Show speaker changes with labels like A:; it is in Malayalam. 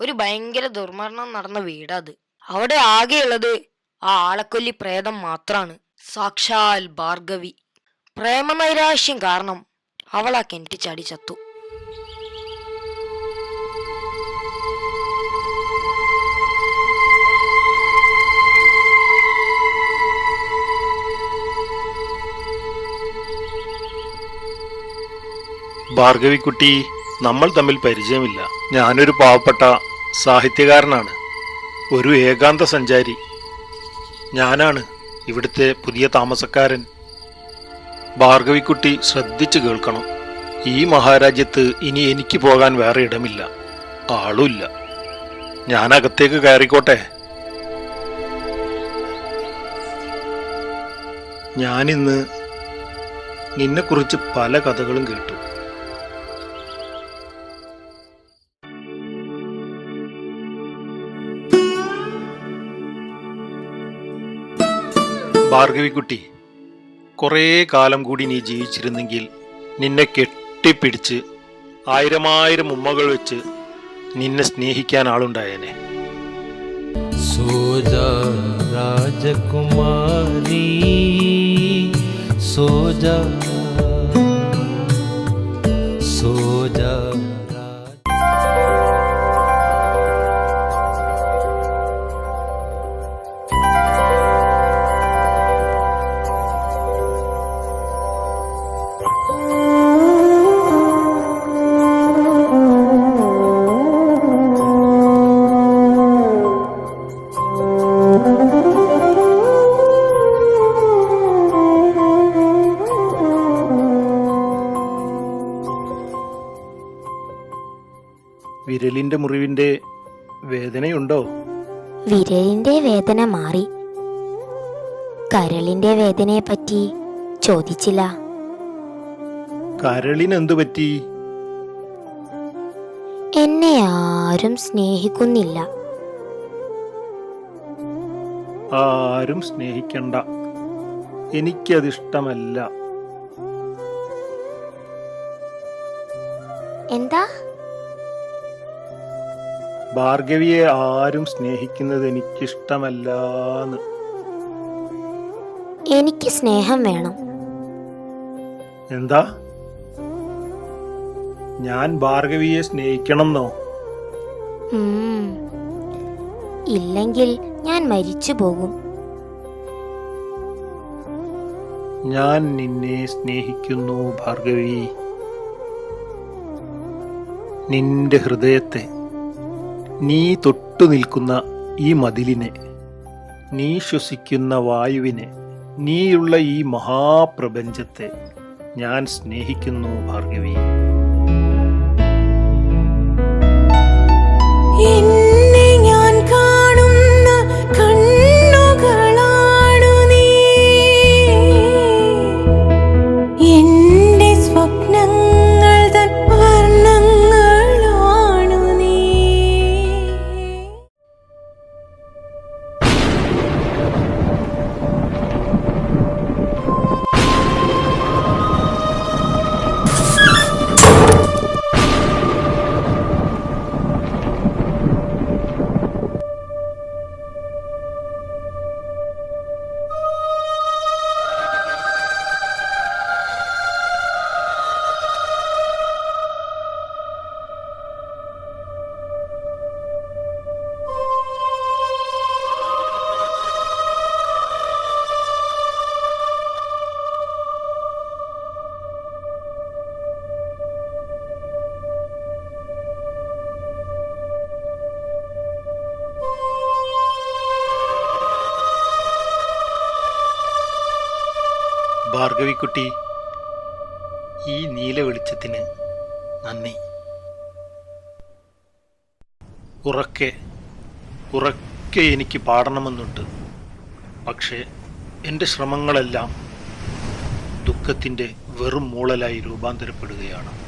A: ഒരു ഭയങ്കര ദുർമരണം നടന്ന വീടത് അവിടെ ആകെയുള്ളത് ആ ആളക്കൊല്ലി പ്രേതം മാത്രാണ്. സാക്ഷാൽ ഭാർഗവി. പ്രേമനൈരാശ്യം കാരണം അവൾ ആ ചാടി ചത്തു.
B: ഭാർഗവിക്കുട്ടി നമ്മൾ തമ്മിൽ പരിചയമില്ല. ഞാനൊരു പാവപ്പെട്ട സാഹിത്യകാരനാണ്. ഒരു ഏകാന്ത സഞ്ചാരി. ഞാനാണ് ഇവിടുത്തെ പുതിയ താമസക്കാരൻ. ഭാർഗവിക്കുട്ടി ശ്രദ്ധിച്ചു കേൾക്കണം. ഈ മഹാരാജ്യത്ത് ഇനി എനിക്ക് പോകാൻ വേറെ ഇടമില്ല. ആളുമില്ല. ഞാനകത്തേക്ക് കയറിക്കോട്ടെ. ഞാനിന്ന് നിന്നെക്കുറിച്ച് പല കഥകളും കേട്ടു. ഭാർഗവിക്കുട്ടി കുറേ കാലം കൂടി നീ ജീവിച്ചിരുന്നെങ്കിൽ നിന്നെ കെട്ടിപ്പിടിച്ച് ആയിരമായിരം ഉമ്മകൾ വെച്ച് നിന്നെ സ്നേഹിക്കാൻ ആളുണ്ടായേനെ.
C: സോജാ രാജകുമാരി സോജാ
B: വിരലിന്റെ മുറിവിന്റെ വേദനയുണ്ടോ?
D: വിരലിന്റെ വേദന മാറി. കരളിന്റെ വേദനയെ പറ്റി ചോദിച്ചില്ല.
B: കരളിനെന്തു പറ്റി?
D: എന്നെ ആരും സ്നേഹിക്കുന്നില്ല.
B: ആരും സ്നേഹിക്കണ്ട. എനിക്കതിഷ്ടമല്ല.
D: എന്താ?
B: ഭാർഗവിയെ ആരും സ്നേഹിക്കുന്നത് എനിക്കിഷ്ടമല്ലാന്ന്
D: എനിക്ക് സ്നേഹം വേണം.
B: എന്താ? ഞാൻ ഭാർഗവിയെ സ്നേഹിക്കണമെന്നോ?
D: ഇല്ലെങ്കിൽ ഞാൻ മരിച്ചു പോകും.
B: ഞാൻ നിന്നെ സ്നേഹിക്കുന്നു ഭാർഗവി. നിന്റെ ഹൃദയത്തെ നീ തൊട്ടു നിൽക്കുന്ന ഈ മതിലിനെ നീ ശ്വസിക്കുന്ന വായുവിനെ നീയുള്ള ഈ മഹാപ്രപഞ്ചത്തെ ഞാൻ സ്നേഹിക്കുന്നു ഭാർഗവി
E: സ്വപ്നങ്ങൾ
B: ഭാർഗവിക്കുട്ടി ഈ നീല വെളിച്ചത്തിന് നന്ദി. ഉറക്കെ ഉറക്കെ എനിക്ക് പാടണമെന്നുണ്ട്. പക്ഷേ എന്റെ ശ്രമങ്ങളെല്ലാം ദുഃഖത്തിന്റെ വെറും മൂളലായി രൂപാന്തരപ്പെടുകയാണ്.